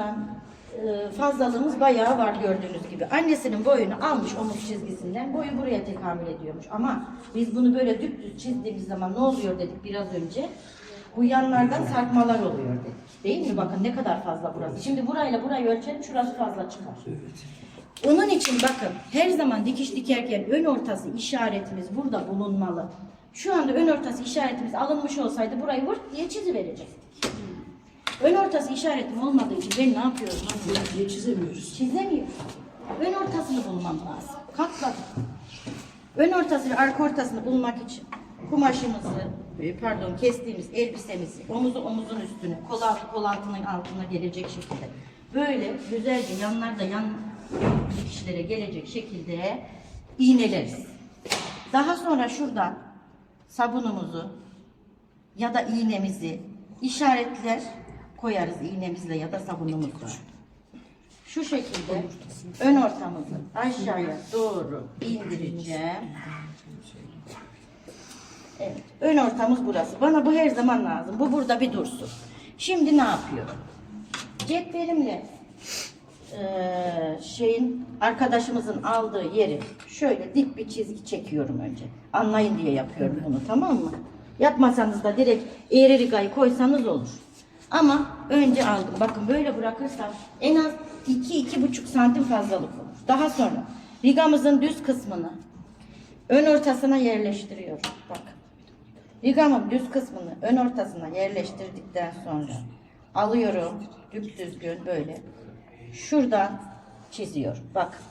açısından e, fazlalığımız bayağı var gördüğünüz gibi. Annesinin boyunu almış omuz çizgisinden boyu buraya tekamül ediyormuş. Ama biz bunu böyle düpdüz çizdiğimiz zaman ne oluyor dedik biraz önce. Bu yanlardan sarkmalar oluyor dedik. Değil mi? Bakın ne kadar fazla burası. Şimdi burayla burayı ölçelim şurası fazla çıkar. Onun için bakın her zaman dikiş dikerken ön ortası işaretimiz burada bulunmalı. Şu anda ön ortası işaretimiz alınmış olsaydı burayı vırt diye çiziverecektik. Ön ortası işaretim olmadığı için ben ne yapıyorum? diye çizemiyoruz. Çizemiyorum. Ön ortasını bulmam lazım. Katladım. Ön ortasını, arka ortasını bulmak için kumaşımızı, e, pardon kestiğimiz elbisemizi, omuzu omuzun üstüne, kol altı kol altının altına gelecek şekilde böyle güzelce yanlarda yan dikişlere gelecek şekilde iğneleriz. Daha sonra şuradan sabunumuzu ya da iğnemizi işaretler koyarız iğnemizle ya da sabunumuzla. Şu şekilde ön ortamızı aşağıya doğru indireceğim. Evet, ön ortamız burası. Bana bu her zaman lazım. Bu burada bir dursun. Şimdi ne yapıyorum? Cetvelimle eee, şeyin arkadaşımızın aldığı yeri şöyle dik bir çizgi çekiyorum önce. Anlayın diye yapıyorum bunu tamam mı? Yapmasanız da direkt eğri rigayı koysanız olur. Ama önce aldım. Bakın böyle bırakırsam en az 2-2,5 santim fazlalık olur. Daha sonra rigamızın düz kısmını ön ortasına yerleştiriyorum. Bakın. Rigamın düz kısmını ön ortasına yerleştirdikten sonra alıyorum düzgün böyle şuradan çiziyorum. Bak.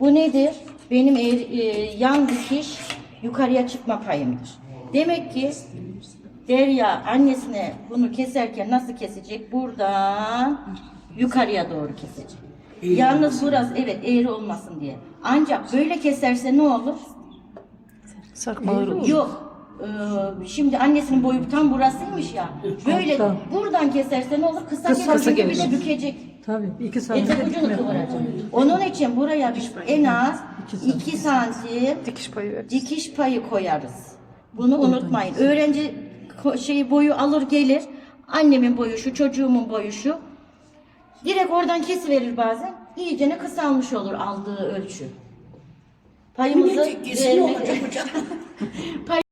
Bu nedir? Benim eğri- e, yan dikiş yukarıya çıkma payımdır. Demek ki Derya annesine bunu keserken nasıl kesecek? Buradan yukarıya doğru kesecek. Yalnız burası evet eğri olmasın diye. Ancak böyle keserse ne olur? Sarkmaları olur. Yok. Ee, şimdi annesinin boyu tam burasıymış ya. Böyle Tamam. buradan keserse ne olur? Kısa, Kısa gelir, çünkü bir gelir. bükecek. Tabii iki santim Etek ucunu kıvıracak. Onun için buraya biz en az 2 santim dikiş payı dikiş payı koyarız. Bunu unutmayın. Öğrenci şeyi boyu alır gelir. Annemin boyu şu, çocuğumun boyu şu. Direkt oradan kesiverir bazen. İyicene kısalmış olur aldığı ölçü. Payımızı Minicik vermek- olacak hocam. Pay-